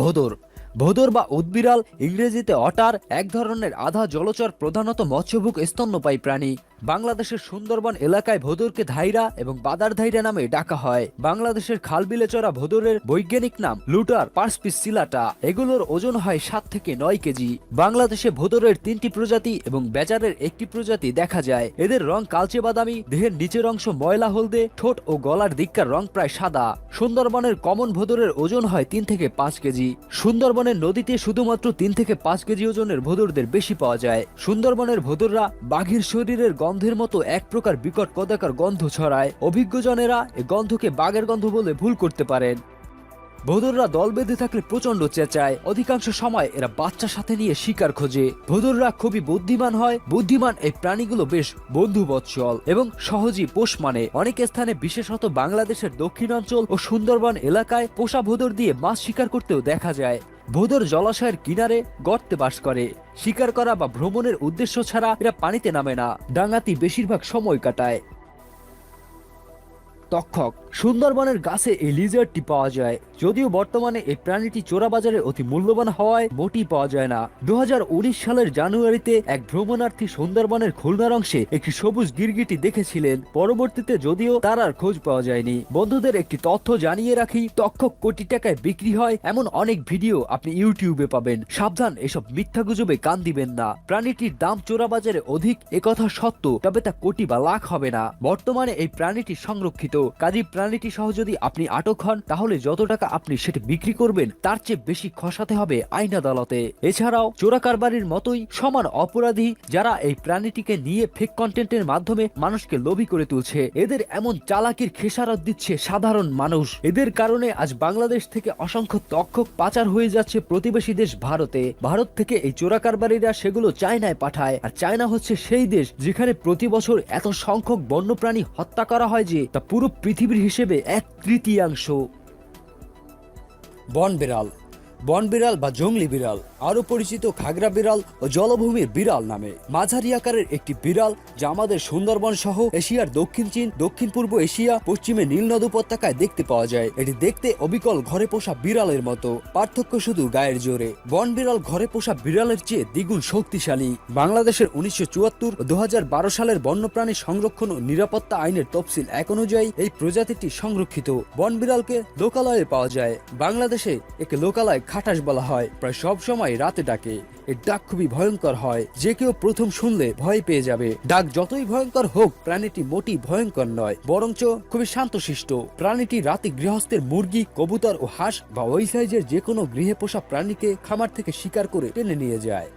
ভোদর। ভোদর বা উদ্বিড়াল ইংরেজিতে অটার এক ধরনের আধা জলচর প্রধানত মৎস্যভুক স্তন্যপায়ী প্রাণী। বাংলাদেশের সুন্দরবন এলাকায় ভোদরকে ধাইরা এবং বাদার ধাইরা নামে ডাকা হয়। বাংলাদেশের খালবিলে চড়া ভোদরের বৈজ্ঞানিক নাম লুটার পার্সপিস সিলাটা। এগুলোর ওজন হয় সাত থেকে নয় কেজি। বাংলাদেশে ভোদরের তিনটি প্রজাতি এবং বেচারের একটি প্রজাতি দেখা যায়। এদের রং কালচে বাদামি, দেহের নিচের অংশ ময়লা হলদে, ঠোঁট ও গলার দিককার রং প্রায় সাদা। সুন্দরবনের কমন ভোদরের ওজন হয় তিন থেকে পাঁচ কেজি। সুন্দরবনের নদীতে শুধুমাত্র তিন থেকে পাঁচ কেজি ওজনের ভোদরদের বেশি পাওয়া যায়। সুন্দরবনের ভোদররা বাঘের শরীরের গন্ধের মতো এক প্রকার বিকট কদাকার গন্ধ ছড়ায়। অভিজ্ঞজনেরা এ গন্ধকে বাঘের গন্ধ বলে ভুল করতে পারেন। ভোদররা দল বেঁধে থাকলে প্রচণ্ড চেঁচায়। অধিকাংশ সময় এরা বাচ্চা সাথে নিয়ে শিকার খোঁজে। ভোদররা খুবই বুদ্ধিমান হয়। বুদ্ধিমান এই প্রাণীগুলো বেশ বন্ধু বৎসল এবং সহজেই পোষ মানে। অনেক স্থানে, বিশেষত বাংলাদেশের দক্ষিণাঞ্চল ও সুন্দরবন এলাকায় পোষা ভোদর দিয়ে মাছ শিকার করতেও দেখা যায়। ভোদর জলাশয়ের কিনারে গর্তে বাস করে। শিকার করা বা ভ্রমণের উদ্দেশ্য ছাড়া এরা পানিতে নামে না। ডাঙাতি বেশিরভাগ সময় কাটায়। তক্ষক সুন্দরবনের গাছে এই লিজার্ডটি পাওয়া যায়। যদিও বর্তমানে এই প্রাণীটি চোরাবাজারে অতি মূল্যবান হওয়ায় মোটি পাওয়া যায় না। দু সালের জানুয়ারিতে এক ভ্রমণার্থী সুন্দরবনের খুলনার অংশে একটি সবুজ গিরগিটি দেখেছিলেন। পরবর্তীতে যদিও তার আর খোঁজ পাওয়া যায়নি। বন্ধুদের একটি তথ্য জানিয়ে রাখি, তক্ষক কোটি টাকায় বিক্রি হয় এমন অনেক ভিডিও আপনি ইউটিউবে পাবেন। সাবধান, এসব মিথ্যা গুজবে কান দিবেন না। প্রাণীটির দাম চোরা বাজারে অধিক, একথা সত্য, তবে তা কোটি বা লাখ হবে না। বর্তমানে এই প্রাণীটি সংরক্ষিত। কাজী প্রাণীটি সহ যদি আপনি আটক হন, তাহলে যত টাকা আপনি সেটি বিক্রি করবেন, তার চেয়ে বেশি খসাতে হবে আইন আদালতে। এছাড়াও চোরা কারবারির মতোই সমান অপরাধী যারা এই প্রাণীটিকে নিয়ে ফেক কন্টেন্টের মাধ্যমে মানুষকে লোভী করে তুলছে। এদের এমন চালাকির খেসারত দিচ্ছে সাধারণ মানুষ। এদের কারণে আজ বাংলাদেশ থেকে অসংখ্য তক্ষক পাচার হয়ে যাচ্ছে প্রতিবেশী দেশ ভারতে। ভারত থেকে এই চোরা কারবারিরা সেগুলো চায়নায় পাঠায়, আর চায়না হচ্ছে সেই দেশ যেখানে প্রতি বছর এত সংখ্যক বন্যপ্রাণী হত্যা করা হয় যে তা পুরো পৃথিবীর হিসেবে এক তৃতীয়াংশ। বন বিড়াল। বন বিড়াল বা জংলি বিড়াল, আরও পরিচিত খাগড়া বিড়াল ও জলভূমির বিড়াল নামে। মাঝারি আকারের একটি বিড়াল যা আমাদের সুন্দরবন সহ এশিয়ার দক্ষিণ চীন, দক্ষিণ পূর্ব এশিয়া, পশ্চিমে নীলনদ উপত্যকায় দেখতে পাওয়া যায়। এটি দেখতে অবিকল ঘরে পোষা বিড়ালের মতো। পার্থক্য শুধু গায়ের জোরে। বন বিড়াল ঘরে পোষা বিড়ালের চেয়ে দ্বিগুণ শক্তিশালী। বাংলাদেশের উনিশশো চুয়াত্তর ও দু সালের বন্যপ্রাণী সংরক্ষণ ও নিরাপত্তা আইনের তফসিল এক অনুযায়ী এই প্রজাতিটি সংরক্ষিত। বন বিড়ালকে লোকালয়ে পাওয়া যায়। বাংলাদেশে একে লোকালয় খাটাস বলা হয়। প্রায় সব সময় রাতে ডাকে। এর ডাক খুবই ভয়ঙ্কর হয়। যে কেউ প্রথম শুনলে ভয় পেয়ে যাবে। ডাক যতই ভয়ঙ্কর হোক, প্রাণীটি মোটি ভয়ঙ্কর নয়। বরঞ্চ খুবই শান্তশিষ্ট। প্রাণীটি রাতে গৃহস্থের মুরগি, কবুতর ও হাঁস বা ওই সাইজের যে কোনো গৃহে পোষা প্রাণীকে খামার থেকে শিকার করে টেনে নিয়ে যায়।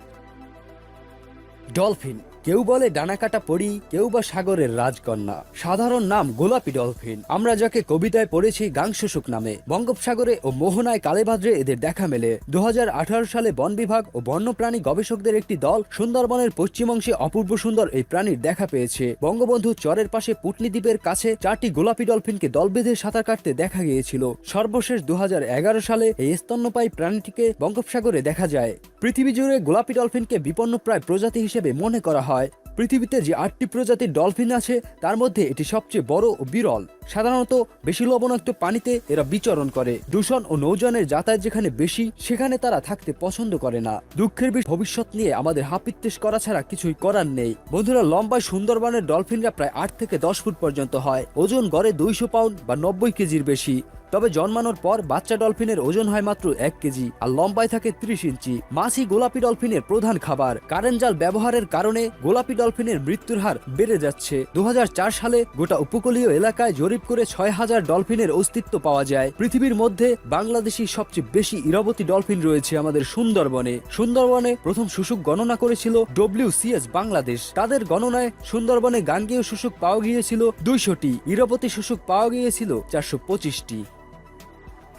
ডলফিন কেউ বলে ডানাকাটা পড়ি কেউ বা সাগরের রাজকন্যা। সাধারণ নাম গোলাপি ডলফিন। আমরা যাকে কবিতায় পড়েছি গাংশুসুক নামে, বঙ্গোপসাগরে ও মোহনায় কালেভাদ্রে এদের দেখা মেলে। দু হাজার আঠারো সালে বন বিভাগ ও বন্যপ্রাণী গবেষকদের একটি দল সুন্দরবনের পশ্চিম অংশে অপূর্ব সুন্দর এই প্রাণীর দেখা পেয়েছে। বঙ্গবন্ধু চরের পাশে পুটলি দ্বীপের কাছে চারটি গোলাপি ডলফিনকে দল বেঁধে সাঁতার কাটতে দেখা গিয়েছিল। সর্বশেষ দু হাজার এগারো সালে এই স্তন্যপায়ী প্রাণীটিকে বঙ্গোপসাগরে দেখা যায়। পৃথিবী জুড়ে গোলাপি ডলফিনকে বিপন্ন প্রায় প্রজাতি হিসেবে মনে করা হয়। পৃথিবীতে যে আটটি প্রজাতির ডলফিন আছে, তার মধ্যে এটি সবচেয়ে বড় ও বিরল। সাধারণত বেশি লবণাক্ত পানিতে এরা বিচরণ করে। দূষণ ও নৌযানের যাতায়াত যেখানে বেশি, সেখানে তারা থাকতে পছন্দ করে না। দুঃখের বিষয়, ভবিষ্যৎ নিয়ে আমাদের হাপিত্তেশ করা ছাড়া কিছুই করার নেই। বন্ধুরা, লম্বায় সুন্দরবনের ডলফিনরা প্রায় আট থেকে দশ ফুট পর্যন্ত হয়। ওজন গড়ে দুইশো পাউন্ড বা নব্বই কেজির বেশি। তবে জন্মানোর পর বাচ্চা ডলফিনের ওজন হয় মাত্র এক কেজি, আর লম্বায় থাকে ত্রিশ ইঞ্চি। মাছই গোলাপি ডলফিনের প্রধান খাবার। কারেন্ট জাল ব্যবহারের কারণে গোলাপি ডলফিনের মৃত্যুর হার বেড়ে যাচ্ছে। দু হাজার চার সালে গোটা উপকূলীয় এলাকায় জরিপ করে ছয় হাজার ডলফিনের অস্তিত্ব পাওয়া যায়। পৃথিবীর মধ্যে বাংলাদেশি সবচেয়ে বেশি ইরাবতী ডলফিন রয়েছে আমাদের সুন্দরবনে। সুন্দরবনে প্রথম শুশুক গণনা করেছিল ডব্লিউসিএস বাংলাদেশ। তাদের গণনায় সুন্দরবনে গাঙ্গেয় শুশুক পাওয়া গিয়েছিল দুইশোটি, ইরাবতী শুশুক পাওয়া গিয়েছিল চারশো পঁচিশটি।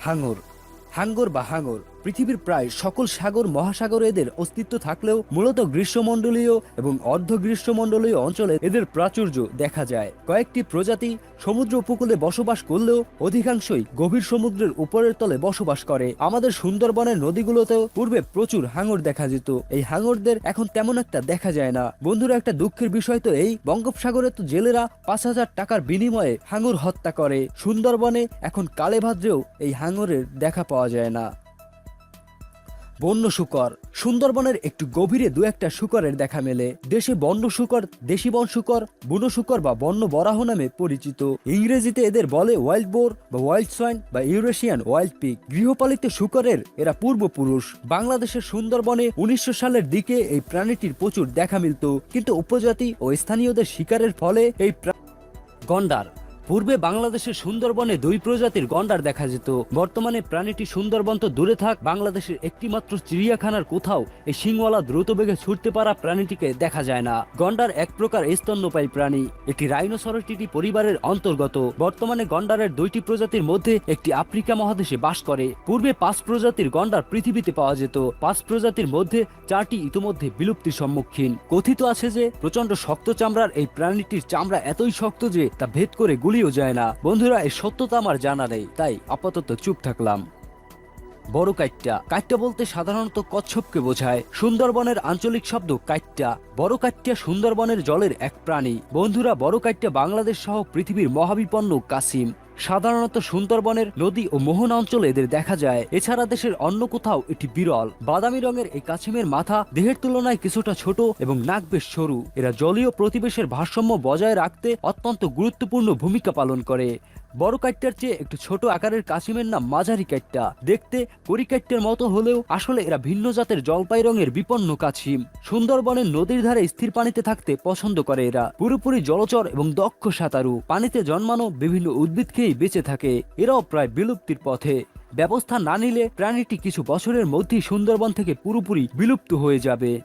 হাঙর হাঙ্গর বা হাঙর পৃথিবীর প্রায় সকল সাগর, মহাসাগরে এদের অস্তিত্ব থাকলেও মূলত গ্রীষ্মমণ্ডলীয় এবং অর্ধ গ্রীষ্মমণ্ডলীয় অঞ্চলে এদের প্রাচুর্য দেখা যায়। কয়েকটি প্রজাতি সমুদ্র উপকূলে বসবাস করলেও অধিকাংশই গভীর সমুদ্রের উপরের তলে বসবাস করে। আমাদের সুন্দরবনের নদীগুলোতেও পূর্বে প্রচুর হাঙর দেখা যেত। এই হাঙরদের এখন তেমন একটা দেখা যায় না। বন্ধুরা, একটা দুঃখের বিষয় তো এই, বঙ্গোপসাগরে তো জেলেরা পাঁচ হাজার টাকার বিনিময়ে হাঙর হত্যা করে। সুন্দরবনে এখন কালেভাদ্রেও এই হাঙরের দেখা পাওয়া যায় না। বন্য শুকর। সুন্দরবনের একটু গভীরে দু একটা শুকরের দেখা মেলে। দেশে বন্য শুকর, দেশি বন শুকর, বুনো শুকর বা বন্য বরাহ নামে পরিচিত। ইংরেজিতে এদের বলে ওয়াইল্ড বোর বা ওয়াইল্ড সোয়াইন বা ইউরেশিয়ান ওয়াইল্ড পিক গৃহপালিত শুকরের এরা পূর্বপুরুষ। বাংলাদেশের সুন্দরবনে উনিশশো সালের দিকে এই প্রাণীটির প্রচুর দেখা মিলত। কিন্তু উপজাতি ও স্থানীয়দের শিকারের ফলে এই গন্ডার। পূর্বে বাংলাদেশের সুন্দরবনে দুই প্রজাতির গন্ডার দেখা যেত। বর্তমানে প্রাণীটি সুন্দরবন তো দূরে থাক, বাংলাদেশের একটিমাত্র চিড়িয়াখানার কোথাও এই শিংওয়ালা দ্রুত বেগে ছুটতে পারা প্রাণীটিকে দেখা যায় না। গন্ডার এক প্রকার স্তন্যপায়ী প্রাণী, একটি রাইনোসরটিটি পরিবারের অন্তর্গত। বর্তমানে গন্ডারের দুইটি প্রজাতির মধ্যে একটি আফ্রিকা মহাদেশে বাস করে। পূর্বে পাঁচ প্রজাতির গন্ডার পৃথিবীতে পাওয়া যেত। পাঁচ প্রজাতির মধ্যে চারটি ইতোমধ্যে বিলুপ্তির সম্মুখীন। কথিত আছে যে প্রচণ্ড শক্ত চামড়ার এই প্রাণীটির চামড়া এতই শক্ত যে, তা ভেদ করে গুলিও যায় না। বন্ধুরা, এই সত্যতা আমার জানা নেই, তাই আপাতত চুপ থাকলাম। বড় কাইট্টা। কাইট্টা বলতে সাধারণত কচ্ছপকে বোঝায়। সুন্দরবনের আঞ্চলিক শব্দ কাইট্টা। বড় কাইট্টা সুন্দরবনের জলের এক প্রাণী। বন্ধুরা, বড় কাইট্টা বাংলাদেশ সহ পৃথিবীর মহাবিপন্ন কাসিম। সাধারণত সুন্দরবনের নদী ও মোহনা অঞ্চলে এদের দেখা যায়। এছাড়া দেশের অন্য কোথাও এটি বিরল। বাদামি রঙের এই কাছিমের মাথা দেহের তুলনায় কিছুটা ছোট এবং নাক বেশ সরু। এরা জলীয় প্রতিবেশের ভারসাম্য বজায় রাখতে অত্যন্ত গুরুত্বপূর্ণ ভূমিকা পালন করে। বড় কাইট্টার চেয়ে একটু ছোট আকারের কাছিমের নাম মাঝারি কাইট্টা দেখতে করি কাইট্টার মতো হলেও আসলে এরা ভিন্ন জাতের জলপাই রঙের বিপন্ন কাছিম সুন্দরবনের নদীর ধারে স্থির পানিতে থাকতে পছন্দ করে এরা। পুরোপুরি জলচর এবং দক্ষ সাঁতারু। পানিতে জন্মানো বিভিন্ন উদ্ভিদ খেয়েই বেঁচে থাকে। এরাও প্রায় বিলুপ্তির পথে। ব্যবস্থা না নিলে প্রাণীটি কিছু বছরের মধ্যেই সুন্দরবন থেকে পুরোপুরি বিলুপ্ত হয়ে যাবে।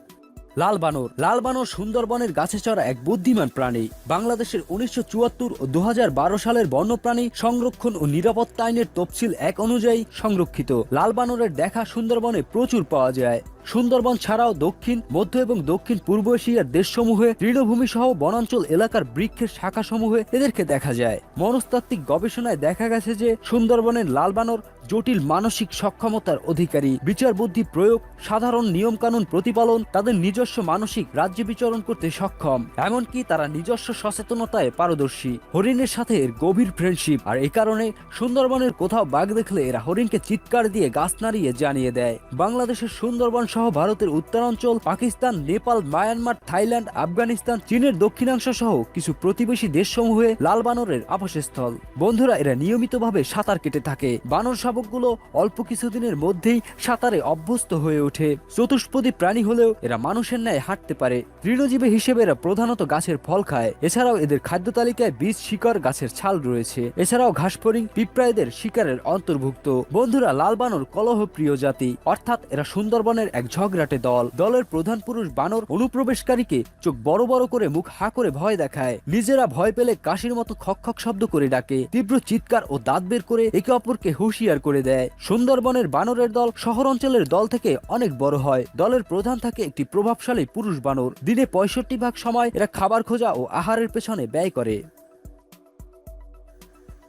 লাল বানর লাল বানর সুন্দরবনের গাছে চড়া এক বুদ্ধিমান প্রাণী। বাংলাদেশের উনিশশো চুয়াত্তর ও দু হাজার বারো সালের বন্যপ্রাণী সংরক্ষণ ও নিরাপত্তা আইনের তফসিল এক অনুযায়ী সংরক্ষিত। লাল বানরের দেখা সুন্দরবনে প্রচুর পাওয়া যায়। সুন্দরবন ছাড়াও দক্ষিণ, মধ্য এবং দক্ষিণ পূর্ব এশিয়ার দেশসমূহে তৃণভূমি সহ বনাঞ্চল এলাকার বৃক্ষের শাখাসমূহে এদেরকে দেখা যায়। মনস্তাত্ত্বিক গবেষণায় দেখা গেছে যে সুন্দরবনের লাল বানর জটিল মানসিক সক্ষমতার অধিকারী। বিচার বুদ্ধি প্রয়োগ, সাধারণ নিয়মকানুন প্রতিপালন, তাদের নিজস্ব মানসিক রাজ্যে বিচরণ করতে সক্ষম। এমনকি তারা নিজস্ব সচেতনতায় পারদর্শী। হরিণের সাথে এর গভীর ফ্রেন্ডশিপ আর এই কারণে সুন্দরবনের কোথাও বাঘ দেখলে এরা হরিণকে চিৎকার দিয়ে গাছ নাড়িয়ে জানিয়ে দেয়। বাংলাদেশের সুন্দরবন সহ ভারতের উত্তরাঞ্চল, পাকিস্তান, নেপাল, মায়ানমার, থাইল্যান্ড, আফগানিস্তান, চীনের দক্ষিণাংশ সহ কিছু প্রতিবেশী দেশসমূহে লাল বানরের আবাসস্থল। বন্ধুরা, এরা নিয়মিতভাবে সাঁতার কেটে থাকে। বানর শাবকগুলো অল্প কিছুদিনের মধ্যেই সাঁতারে অভ্যস্ত হয়ে ওঠে। চতুষ্পদী প্রাণী হলেও এরা মানুষের ন্যায় হাঁটতে পারে। তৃণজীবী হিসেবে এরা প্রধানত গাছের ফল খায়। এছাড়াও এদের খাদ্য তালিকায় বীজ, শিকড়, গাছের ছাল রয়েছে। এছাড়াও ঘাসফড়িং, পিঁপড়াদের শিকারের অন্তর্ভুক্ত। বন্ধুরা লাল বানর কলহ প্রিয় জাতি। অর্থাৎ এরা সুন্দরবনের এক ঝগড়াটে দল। দলের প্রধান পুরুষ বানর অনুপ্রবেশকারীকে চোখ বড় বড় করে মুখ হা করে ভয় দেখায়। নিজেরা ভয় পেলে কাশির মতো খক খক শব্দ করে ডাকে। তীব্র চিৎকার ও দাঁত বের করে একে অপরকে হুঁশিয়ার করে দেয়। সুন্দরবনের বানরের দল শহর অঞ্চলের দল থেকে অনেক বড় হয়। দলের প্রধান থাকে একটি প্রভাবশালী পুরুষ বানর। দিনে পঁয়ষট্টি ভাগ সময় এরা খাবার খোঁজা ও আহারের পেছনে ব্যয় করে।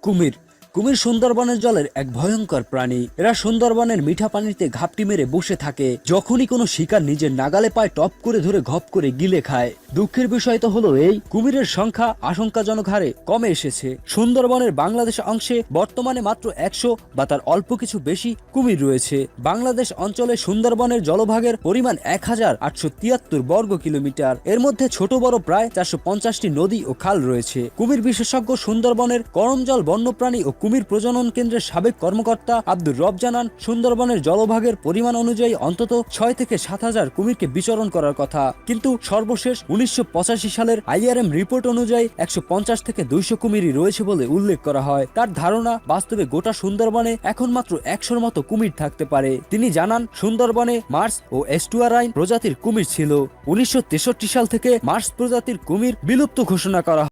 কুমির। কুমির সুন্দরবনের জলের এক ভয়ঙ্কর প্রাণী। এরা সুন্দরবনের মিঠা পানিতে ঘাপটি মেরে বসে থাকে। যখনই কোনো শিকার নিজের নাগালে পায়, টপ করে ধরে ঘপ করে গিলে খায়। দুঃখের বিষয় তো হলো এই, কুমিরের সংখ্যা আশঙ্কাজনক হারে কমে এসেছে। সুন্দরবনের বাংলাদেশ অংশে বর্তমানে মাত্র একশো বা তার অল্প কিছু বেশি কুমির রয়েছে। বাংলাদেশ অঞ্চলে সুন্দরবনের জলভাগের পরিমাণ এক হাজার আটশো তিয়াত্তর বর্গ কিলোমিটার। এর মধ্যে ছোট বড় প্রায় চারশো পঞ্চাশটি নদী ও খাল রয়েছে। কুমির বিশেষজ্ঞ সুন্দরবনের করমজল বন্যপ্রাণী ও কুমির প্রজনন কেন্দ্রের সাবেক কর্মকর্তা আব্দুর রব জানান, সুন্দরবনের জলভাগের পরিমাণ অনুযায়ী অন্তত ছয় থেকে সাত হাজার কুমিরকে বিচরণ করার কথা। কিন্তু সর্বশেষ উনিশশো সালের আইআরএম রিপোর্ট অনুযায়ী একশো পঞ্চাশ থেকে দুইশো কুমিরই রয়েছে বলে উল্লেখ করা হয়। তার ধারণা, বাস্তবে গোটা সুন্দরবনে এখন মাত্র একশোর মতো কুমির থাকতে পারে। তিনি জানান, সুন্দরবনে মার্স ও এস্টুয়ারাইন প্রজাতির কুমির ছিল। উনিশশো তেষট্টি সাল থেকে মার্স প্রজাতির কুমির বিলুপ্ত ঘোষণা করা।